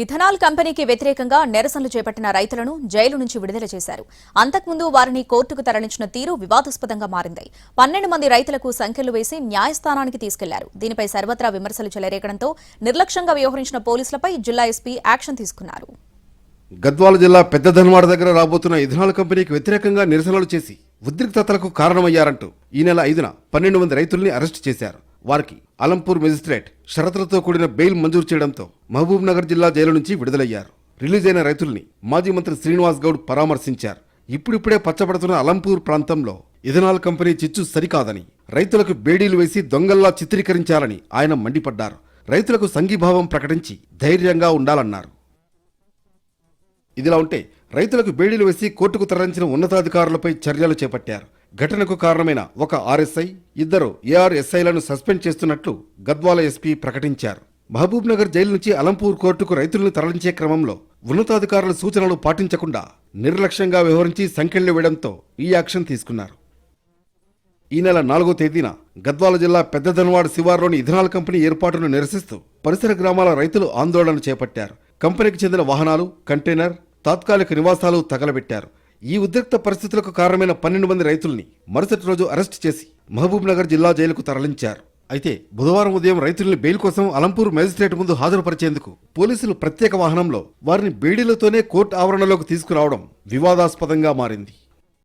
Ethanol కంపెనీకి వ్యతిరేకంగా నిరసనలు చేపట్టిన రైతులను జైలు నుంచి విడుదల చేశారు. అంతకుముందు వారిని కోర్టుకు తరలించిన తీరు వివాదాస్పదంగా మారింది. పన్నెండు మంది రైతులకు సంఖ్యలు వేసి న్యాయస్థానానికి తీసుకెళ్ళారు. దీనిపై సర్వత్రా విమర్శలు చెలరేగడంతో నిర్లక్ష్యంగా వ్యవహరించిన పోలీసులపై జిల్లా ఎస్పీ యాక్షన్ తీసుకున్నారు. గద్వాల జిల్లా పెద్ద ధన్వాడ దగ్గర రాబోతున్న ఇథనాల్ కంపెనీకి వ్యతిరేకంగా నిరసనలు చేసి ఉద్రిక్తతలకు కారణమయ్యారంటూ ఈ నెల ఐదున పన్నెండు మంది రైతుల్ని అరెస్టు చేశారు. వారికి అలంపూర్ మెజిస్ట్రేట్ షరతులతో కూడిన బెయిల్ మంజూరు చేయడంతో మహబూబ్ నగర్ జిల్లా జైలు నుంచి విడుదలయ్యారు. రిలీజ్ అయిన రైతుల్ని మాజీ మంత్రి శ్రీనివాస్ గౌడ్ పరామర్శించారు. ఇప్పుడిప్పుడే పచ్చబడుతున్న అలంపూర్ ప్రాంతంలో ఇథనాల్ కంపెనీ చిచ్చు సరికాదని రైతులకు బేడీలు వేసి దొంగల్లా చిత్రీకరించాలని ఆయన మండిపడ్డారు. రైతులకు సంఘీభావం ప్రకటించి ధైర్యంగా ఉండాలన్నారు. ఇదిలా ఉంటే రైతులకు బేడీలు వేసి కోర్టుకు తరలించిన ఉన్నతాధికారులపై చర్యలు చేపట్టారు. ఘటనకు కారణమైన ఒక ఆర్ఎస్ఐ ఇద్దరు ఏఆర్ఎస్ఐలను సస్పెండ్ చేస్తున్నట్లు గద్వాల ఎస్పీ ప్రకటించారు. మహబూబ్నగర్ జైలు నుంచి అలంపూర్ కోర్టుకు రైతులను తరలించే క్రమంలో ఉన్నతాధికారుల సూచనలు పాటించకుండా నిర్లక్ష్యంగా వ్యవహరించి సంఖ్యలు వేయడంతో ఈ యాక్షన్ తీసుకున్నారు. ఈ నెల నాలుగో తేదీన గద్వాల జిల్లా పెద్దదనవాడ శివారులోని ఇథనాల్ కంపెనీ ఏర్పాటును నిరసిస్తూ పరిసర గ్రామాల రైతులు ఆందోళన చేపట్టారు. కంపెనీకి చెందిన వాహనాలు కంటైనర్ తాత్కాలిక నివాసాలు తగలబెట్టారు. ఈ ఉద్రిక్త పరిస్థితులకు కారణమైన పన్నెండు మంది రైతుల్ని మరుసటి రోజు అరెస్ట్ చేసి మహబూబ్నగర్ జిల్లా జైలుకు తరలించారు. అయితే బుధవారం ఉదయం రైతుల్ని బెయిల్ కోసం అలంపూర్ మేజిస్ట్రేట్ ముందు హాజరుపరిచేందుకు పోలీసులు ప్రత్యేక వాహనంలో వారిని బేడీలతోనే కోర్టు ఆవరణలోకి తీసుకురావడం వివాదాస్పదంగా మారింది.